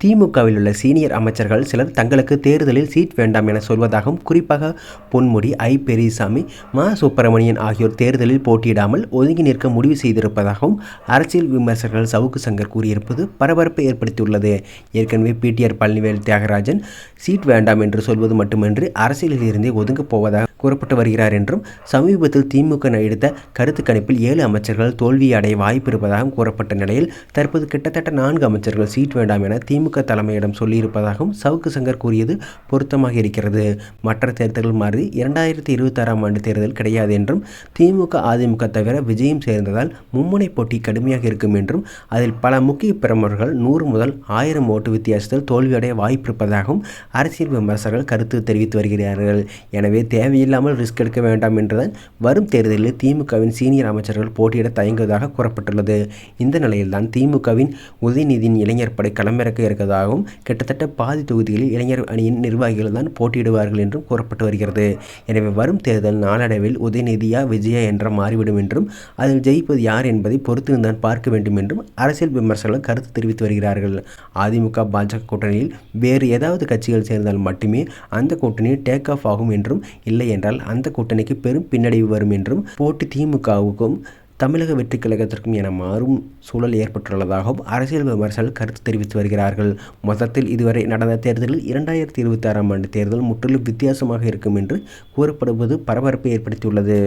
திமுகவில் உள்ள சீனியர் அமைச்சர்கள் சிலர் தங்களுக்கு தேர்தலில் சீட் வேண்டாம் என சொல்வதாகவும் குறிப்பாக பொன்முடி ஐ. பெரியசாமி மா. சுப்பிரமணியன் ஆகியோர் தேர்தலில் போட்டியிடாமல் ஒதுங்கி நிற்க முடிவு செய்திருப்பதாகவும் அரசியல் விமர்சகர்கள் சவுக்கு சங்கர் கூறியிருப்பது பரபரப்பை ஏற்படுத்தியுள்ளது. ஏற்கனவே பிடிஆர் பழனிவேல் தியாகராஜன் சீட் வேண்டாம் என்று சொல்வது மட்டுமின்றி அரசியலில் இருந்தே ஒதுங்கப் போவதாக கூறப்பட்டு வருகிறார் என்றும் சமீபத்தில் திமுக எடுத்த கருத்து கணிப்பில் ஏழு அமைச்சர்கள் தோல்வி அடைய வாய்ப்பு இருப்பதாகவும் கூறப்பட்ட நிலையில் தற்போது கிட்டத்தட்ட நான்கு அமைச்சர்கள் சீட் வேண்டாம் என திமுக தலைமையிடம் சொல்லியிருப்பதாகவும் சவுக்கு சங்கர் கூறியது பொருத்தமாக இருக்கிறது. மற்ற தேர்தல்கள் மாறி இரண்டாயிரத்தி இருபத்தாறாம் ஆண்டு தேர்தல் கிடையாது என்றும் திமுக அதிமுக தவிர விஜயம் சேர்ந்ததால் மும்முனை போட்டி கடுமையாக இருக்கும் என்றும் அதில் பல முக்கிய பிரமுகர்கள் நூறு முதல் ஆயிரம் ஓட்டு வித்தியாசத்தில் தோல்வியடைய வாய்ப்பு இருப்பதாகவும் அரசியல் விமர்சகர்கள் கருத்து தெரிவித்து வருகிறார்கள். எனவே தேவையில்லாமல் ரிஸ்க் எடுக்க வேண்டாம் என்றுதான் வரும் தேர்தலில் திமுகவின் சீனியர் அமைச்சர்கள் போட்டியிட தயங்குவதாக கூறப்பட்டுள்ளது. இந்த நிலையில்தான் திமுகவின் உதயநிதியின் இளைஞர் படை களமிறக்க இருப்பதாகவும் கிட்டத்தட்ட பாதி தொகுதிகளில் இளைஞர் அணியின் நிர்வாகிகள் தான் போட்டியிடுவார்கள் என்றும் கூறப்பட்டு வருகிறது. எனவே வரும் தேர்தல் நாளடைவில் உதயநிதியா விஜயா என்ற மாறிவிடும் என்றும் அதில் ஜெயிப்பது யார் என்பதை பொறுத்திருந்தான் பார்க்க வேண்டும் என்றும் அரசியல் விமர்சகர்கள் கருத்து தெரிவித்து வருகிறார்கள். அதிமுக பாஜக கூட்டணியில் வேறு ஏதாவது கட்சிகள் சேர்ந்தால் மட்டுமே அந்த கூட்டணி டேக் ஆஃப் ஆகும் என்றும் இல்லை என்றால் அந்த கூட்டணிக்கு பெரும் பின்னடைவு வரும் என்றும் போட்டி திமுகவுக்கும் தமிழக வெற்றி கழகத்திற்கும் என மாறும் சூழல் ஏற்பட்டுள்ளதாகவும் அரசியல் விமர்சகர்கள் கருத்து தெரிவித்து வருகிறார்கள். மொத்தத்தில் இதுவரை நடந்த தேர்தலில் இரண்டாயிரத்தி இருபத்தி ஆறாம் ஆண்டு தேர்தல் முற்றிலும் வித்தியாசமாக இருக்கும் என்று கூறப்படுவது பரபரப்பை ஏற்படுத்தியுள்ளது.